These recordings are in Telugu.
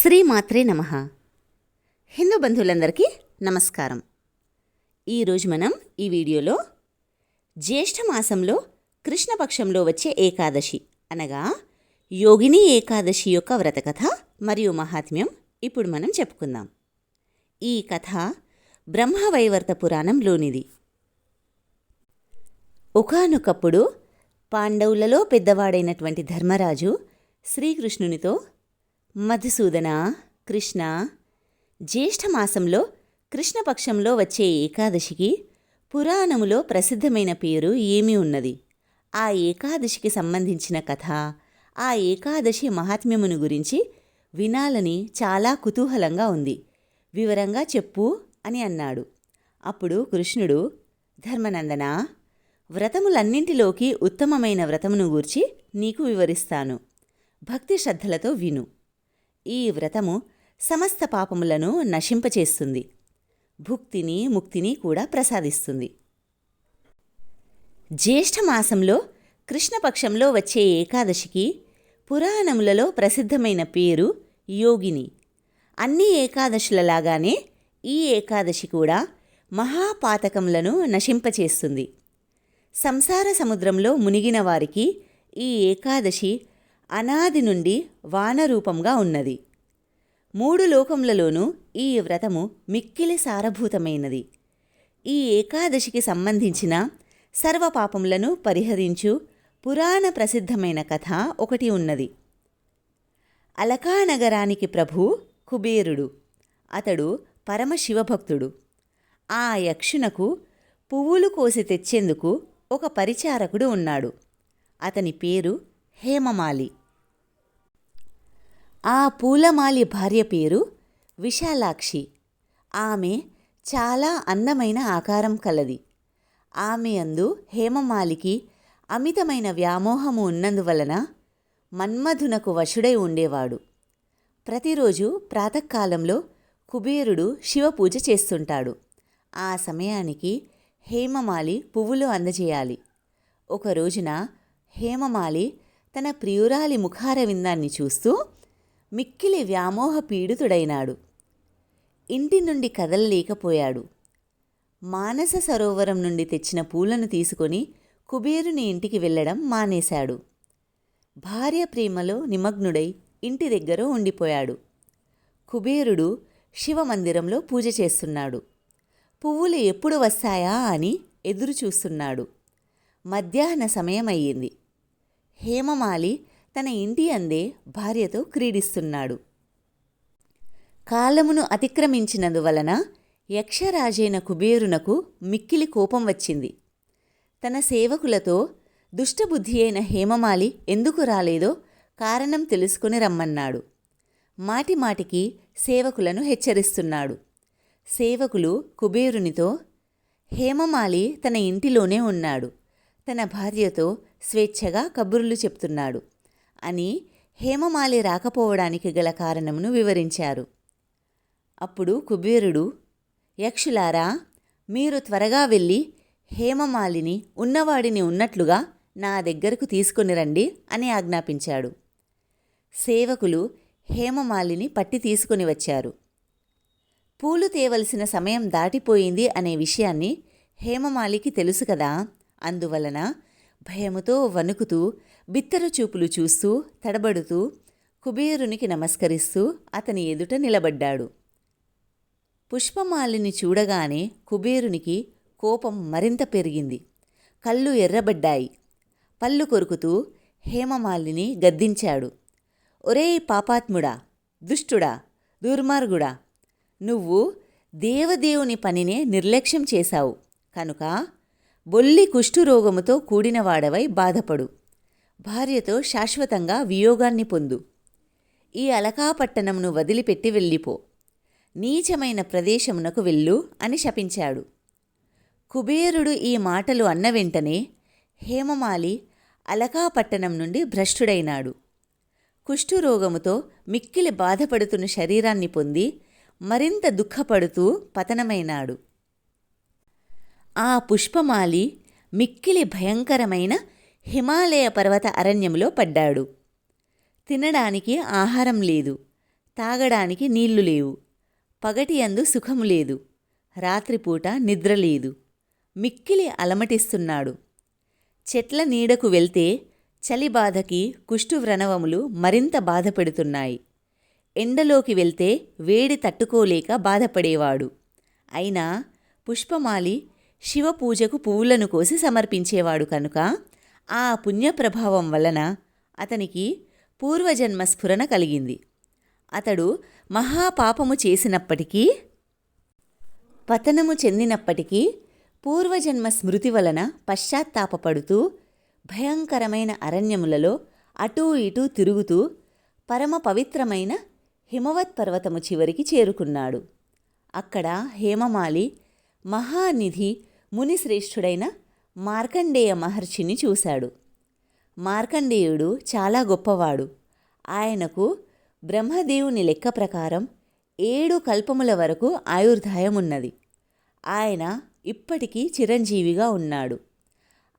శ్రీమాత్రే నమ. హిందూ బంధువులందరికీ నమస్కారం. ఈరోజు మనం ఈ వీడియోలో జ్యేష్ఠ మాసంలో కృష్ణపక్షంలో వచ్చే ఏకాదశి అనగా యోగిని ఏకాదశి యొక్క వ్రతకథ మరియు మహాత్మ్యం ఇప్పుడు మనం చెప్పుకుందాం. ఈ కథ బ్రహ్మవైవర్త పురాణంలోనిది ఒకానొకప్పుడు పాండవులలో పెద్దవాడైనటువంటి ధర్మరాజు శ్రీకృష్ణునితో మధుసూదన కృష్ణ. జ్యేష్ఠమాసంలో కృష్ణపక్షంలో వచ్చే ఏకాదశికి పురాణములో ప్రసిద్ధమైన పేరు ఏమి ఉన్నది. ఆ ఏకాదశికి సంబంధించిన కథ ఆ ఏకాదశి మహాత్మ్యమును గురించి వినాలని చాలా కుతూహలంగా ఉంది. వివరంగా చెప్పు అని అన్నాడు. అప్పుడు కృష్ణుడు ధర్మనందన వ్రతములన్నింటిలోకి ఉత్తమమైన వ్రతమును గూర్చి నీకు వివరిస్తాను. భక్తి శ్రద్ధలతో విను. ఈ వ్రతము సమస్త పాపములను నశింపచేస్తుంది. భుక్తిని ముక్తిని కూడా ప్రసాదిస్తుంది. జ్యేష్ఠమాసంలో కృష్ణపక్షంలో వచ్చే ఏకాదశికి పురాణములలో ప్రసిద్ధమైన పేరు యోగిని. అన్ని ఏకాదశులలాగానే ఈ ఏకాదశి కూడా మహాపాతకములను నశింపచేస్తుంది. సంసార సముద్రంలో మునిగిన వారికి ఈ ఏకాదశి అనాది నుండి వానరూపంగా ఉన్నది. మూడు లోకములలోనూ ఈ వ్రతము మిక్కిలి సారభూతమైనది. ఈ ఏకాదశికి సంబంధించిన సర్వపాపములను పరిహరించు పురాణ ప్రసిద్ధమైన కథ ఒకటి ఉన్నది. అలకానగరానికి ప్రభు కుబేరుడు. అతడు పరమశివభక్తుడు. ఆ యక్షునకు పువ్వులు కోసి తెచ్చేందుకు ఒక పరిచారకుడు ఉన్నాడు. అతని పేరు హేమమాలి. ఆ పూలమాలి భార్య పేరు విశాలాక్షి. ఆమె చాలా అందమైన ఆకారం కలది. ఆమె అందు హేమమాలికి అమితమైన వ్యామోహము ఉన్నందువలన మన్మధునకు వశుడై ఉండేవాడు. ప్రతిరోజు ప్రాతకాలంలో కుబేరుడు శివపూజ చేస్తుంటాడు. ఆ సమయానికి హేమమాలి పువ్వులు అందజేయాలి. ఒక రోజున హేమమాలి తన ప్రియురాలి ముఖారవిందాన్ని చూస్తూ మిక్కిలి వ్యామోహ పీడితుడైనాడు ఇంటి నుండి కదలలేకపోయాడు. మానస సరోవరం నుండి తెచ్చిన పూలను తీసుకొని కుబేరుని ఇంటికి వెళ్ళడం మానేశాడు. భార్య ప్రేమలో నిమగ్నుడై ఇంటి దగ్గర ఉండిపోయాడు. కుబేరుడు శివమందిరంలో పూజ చేస్తున్నాడు. పువ్వులు ఎప్పుడు వస్తాయా అని ఎదురు చూస్తున్నాడు మధ్యాహ్న సమయం అయ్యింది హేమమాలి తన ఇంటి అందే భార్యతో క్రీడిస్తున్నాడు. కాలమును అతిక్రమించినందువలన యక్షరాజైన కుబేరునకు మిక్కిలి కోపం వచ్చింది. తన సేవకులతో దుష్టబుద్ధి అయిన హేమమాలి ఎందుకు రాలేదో కారణం తెలుసుకుని రమ్మన్నాడు. మాటిమాటికి సేవకులను హెచ్చరిస్తున్నాడు. సేవకులు కుబేరునితో హేమమాలి తన ఇంటిలోనే ఉన్నాడు. తన భార్యతో స్వేచ్ఛగా కబుర్లు చెప్తున్నాడు. అని హేమమాలి రాకపోవడానికి గల కారణమును వివరించారు. అప్పుడు కుబేరుడు యక్షులారా మీరు త్వరగా వెళ్ళి హేమమాలిని ఉన్నవాడిని ఉన్నట్లుగా నా దగ్గరకు తీసుకుని రండి అని ఆజ్ఞాపించాడు. సేవకులు హేమమాలిని పట్టి తీసుకుని వచ్చారు. పూలు తేవలసిన సమయం దాటిపోయింది అనే విషయాన్ని హేమమాలికి తెలుసు కదా అందువలన భయముతో వణుకుతూ బిత్తర చూపులు చూస్తూ తడబడుతూ కుబేరునికి నమస్కరిస్తూ అతని ఎదుట నిలబడ్డాడు. పుష్పమాలిని చూడగానే కుబేరునికి కోపం మరింత పెరిగింది. కళ్ళు ఎర్రబడ్డాయి. పళ్ళు కొరుకుతూ హేమమాలిని గద్దించాడు. ఒరే పాపాత్ముడా దుష్టుడా దుర్మార్గుడా నువ్వు దేవదేవుని పనినే నిర్లక్ష్యం చేశావు. కనుక బొల్లి కుష్ఠురోగముతో కూడినవాడవై బాధపడు. భార్యతో శాశ్వతంగా వియోగాన్ని పొందు. ఈ అలకాపట్టణమును వదిలిపెట్టి వెళ్ళిపో. నీచమైన ప్రదేశమునకు వెళ్ళు అని శపించాడు. కుబేరుడు ఈ మాటలు అన్న వెంటనే హేమమాలి అలకాపట్టణం నుండి భ్రష్టుడైనాడు. కుష్ఠురోగముతో మిక్కిలి బాధపడుతున్న శరీరాన్ని పొంది మరింత దుఃఖపడుతూ పతనమైనాడు. ఆ పుష్పమాలి మిక్కిలి భయంకరమైన హిమాలయ పర్వత అరణ్యంలో పడ్డాడు. తినడానికి ఆహారం లేదు. తాగడానికి నీళ్ళు లేవు. పగటి అందు సుఖము లేదు. రాత్రిపూట నిద్ర లేదు. మిక్కిలి అలమటిస్తున్నాడు. చెట్ల నీడకు వెళ్తే చలి బాధకి కుష్ఠువ్రణవములు మరింత బాధపెడుతున్నాయి. ఎండలోకి వెళ్తే వేడి తట్టుకోలేక బాధపడేవాడు. అయినా పుష్పమాలి శివపూజకు పువ్వులను కోసి సమర్పించేవాడు కనుక ఆ పుణ్యప్రభావం వలన అతనికి పూర్వజన్మ స్ఫురణ కలిగింది. అతడు మహాపాపము చేసినప్పటికీ పతనము చెందినప్పటికీ పూర్వజన్మ స్మృతి వలన పశ్చాత్తాపపడుతూ భయంకరమైన అరణ్యములలో అటూ ఇటూ తిరుగుతూ పరమ పవిత్రమైన హిమవత్ పర్వతము చివరికి చేరుకున్నాడు. అక్కడ హేమమాలి మహానిధి మునిశ్రేష్ఠుడైన మార్కండేయ మహర్షిని చూశాడు. మార్కండేయుడు చాలా గొప్పవాడు. ఆయనకు బ్రహ్మదేవుని లెక్క ప్రకారం ఏడు కల్పముల వరకు ఆయుర్దాయం ఉన్నది ఆయన ఇప్పటికీ చిరంజీవిగా ఉన్నాడు.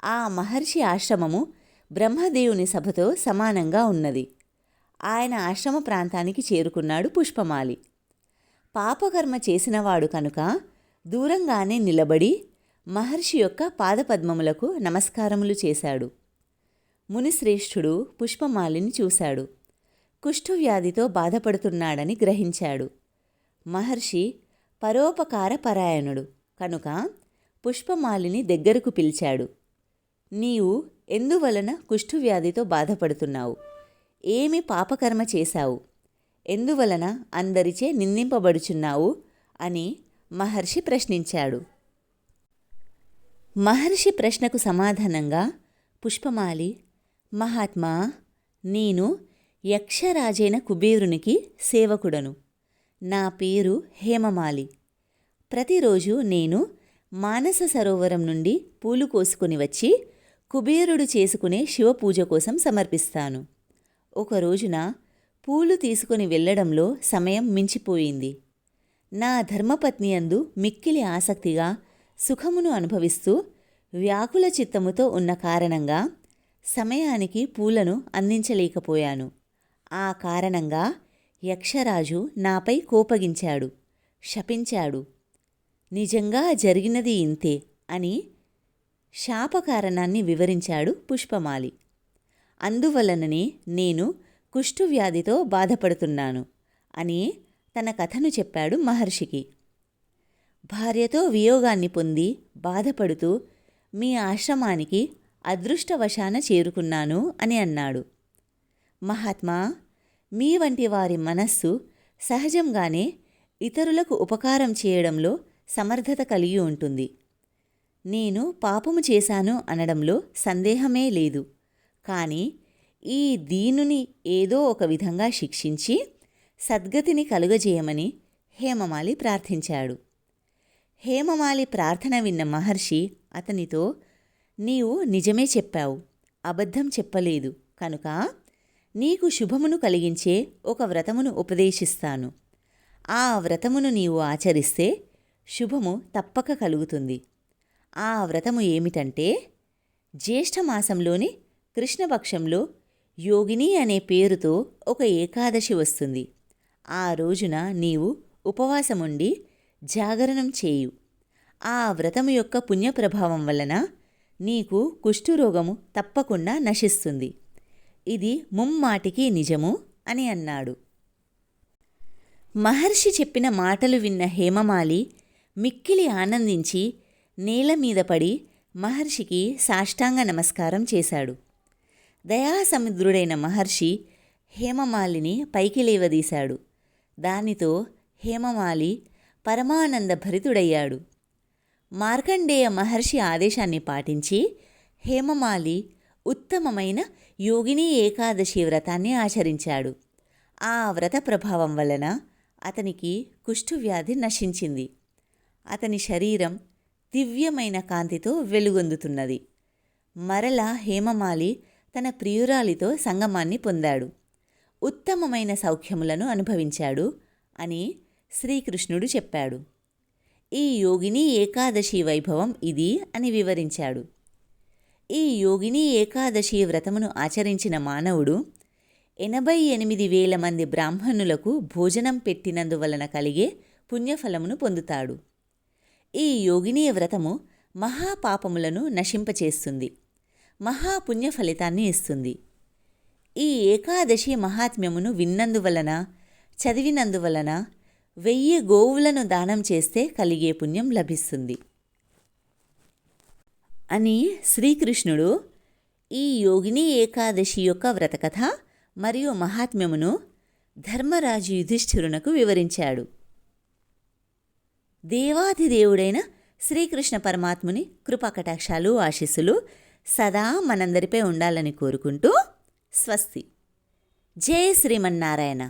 ఆ మహర్షి ఆశ్రమము బ్రహ్మదేవుని సభతో సమానంగా ఉన్నది. ఆయన ఆశ్రమ ప్రాంతానికి చేరుకున్నాడు పుష్పమాలి. పాపకర్మ చేసినవాడు కనుక దూరంగానే నిలబడి మహర్షి యొక్క పాదపద్మములకు నమస్కారములు చేశాడు. మునిశ్రేష్ఠుడు పుష్పమాలిని చూశాడు. కుష్ఠవ్యాధితో బాధపడుతున్నాడని గ్రహించాడు. మహర్షి పరోపకార పరాయణుడు. కనుక పుష్పమాలిని దగ్గరకు పిలిచాడు. నీవు ఎందువలన కుష్ఠువ్యాధితో బాధపడుతున్నావు? ఏమి పాపకర్మ చేశావు? ఎందువలన అందరిచే నిందింపబడుచున్నావు? అని మహర్షి ప్రశ్నించాడు. మహర్షి ప్రశ్నకు సమాధానంగా పుష్పమాలి మహాత్మా నేను యక్షరాజైన కుబేరునికి సేవకుడను. నా పేరు హేమమాలి. ప్రతిరోజు నేను మానస సరోవరం నుండి పూలు కోసుకుని వచ్చి కుబేరుడు చేసుకునే శివపూజ కోసం సమర్పిస్తాను. ఒక రోజున పూలు తీసుకుని వెళ్ళడంలో సమయం మించిపోయింది. నా ధర్మపత్ని అందు మిక్కిలి ఆసక్తిగా సుఖమును అనుభవిస్తూ వ్యాకుల చిత్తముతో ఉన్న కారణంగా సమయానికి పూలను అందించలేకపోయాను. ఆ కారణంగా యక్షరాజు నాపై కోపగించాడు శపించాడు. నిజంగా జరిగినది ఇంతే అని శాపకారణాన్ని వివరించాడు పుష్పమాలి. అందువలననే నేను కుష్ఠువ్యాధితో బాధపడుతున్నాను అని తన కథను చెప్పాడు మహర్షికి. భార్యతో వియోగాన్ని పొంది బాధపడుతూ మీ ఆశ్రమానికి అదృష్టవశాన చేరుకున్నాను అని అన్నాడు. మహాత్మా మీ వంటి వారి మనస్సు సహజంగానే ఇతరులకు ఉపకారం చేయడంలో సమర్థత కలిగి ఉంటుంది. నేను పాపము చేశాను అనడంలో సందేహమే లేదు. కానీ ఈ దీనుని ఏదో ఒక విధంగా శిక్షించి సద్గతిని కలుగజేయమని హేమమాలి ప్రార్థించాడు. హేమమాలి ప్రార్థన విన్న మహర్షి అతనితో నీవు నిజమే చెప్పావు అబద్ధం చెప్పలేదు. కనుక నీకు శుభమును కలిగించే ఒక వ్రతమును ఉపదేశిస్తాను. ఆ వ్రతమును నీవు ఆచరిస్తే శుభము తప్పక కలుగుతుంది. ఆ వ్రతము ఏమిటంటే జ్యేష్ఠమాసంలోని కృష్ణపక్షంలో యోగిని అనే పేరుతో ఒక ఏకాదశి వస్తుంది. ఆ రోజున నీవు ఉపవాసముండి జాగరణం చేయు. ఆ వ్రతము యొక్క పుణ్యప్రభావం వలన నీకు కుష్ఠురోగము తప్పకుండా నశిస్తుంది. ఇది ముమ్మాటికి నిజము అని అన్నాడు. మహర్షి చెప్పిన మాటలు విన్న హేమమాలి మిక్కిలి ఆనందించి నేల మీద పడి మహర్షికి సాష్టాంగ నమస్కారం చేశాడు. దయాసముద్రుడైన మహర్షి హేమమాలిని పైకి లేవదీశాడు. దానితో హేమమాలి పరమానంద భరితుడయ్యాడు మార్కండేయ మహర్షి ఆదేశాన్ని పాటించి హేమమాలి ఉత్తమమైన యోగిని ఏకాదశి వ్రతాన్ని ఆచరించాడు. ఆ వ్రత ప్రభావం వలన అతనికి కుష్ఠువ్యాధి నశించింది. అతని శరీరం దివ్యమైన కాంతితో వెలుగొందుతున్నది. మరల హేమమాలి తన ప్రియురాలితో సంగమాన్ని పొందాడు. ఉత్తమమైన సౌఖ్యములను అనుభవించాడు అని శ్రీకృష్ణుడు చెప్పాడు. ఈ యోగిని ఏకాదశి వైభవం ఇది అని వివరించాడు. ఈ యోగిని ఏకాదశి వ్రతమును ఆచరించిన మానవుడు ఎనభై ఎనిమిది వేల మంది బ్రాహ్మణులకు భోజనం పెట్టినందువలన కలిగే పుణ్యఫలమును పొందుతాడు. ఈ యోగిని వ్రతము మహాపాపములను నశింపచేస్తుంది. మహాపుణ్య ఫలితాన్ని ఇస్తుంది. ఈ ఏకాదశి మహాత్మ్యమును విన్నందువలన చదివినందువలన వెయ్యి గోవులను దానం చేస్తే కలిగే పుణ్యం లభిస్తుంది. అని శ్రీకృష్ణుడు ఈ యోగిని ఏకాదశి యొక్క వ్రతకథ మరియు మహాత్మ్యమును ధర్మరాజు యుధిష్ఠిరునకు వివరించాడు. దేవాధిదేవుడైన శ్రీకృష్ణ పరమాత్ముని కృపాకటాక్షాలు ఆశీస్సులు సదా మనందరిపై ఉండాలని కోరుకుంటూ స్వస్తి. జై శ్రీమన్నారాయణ.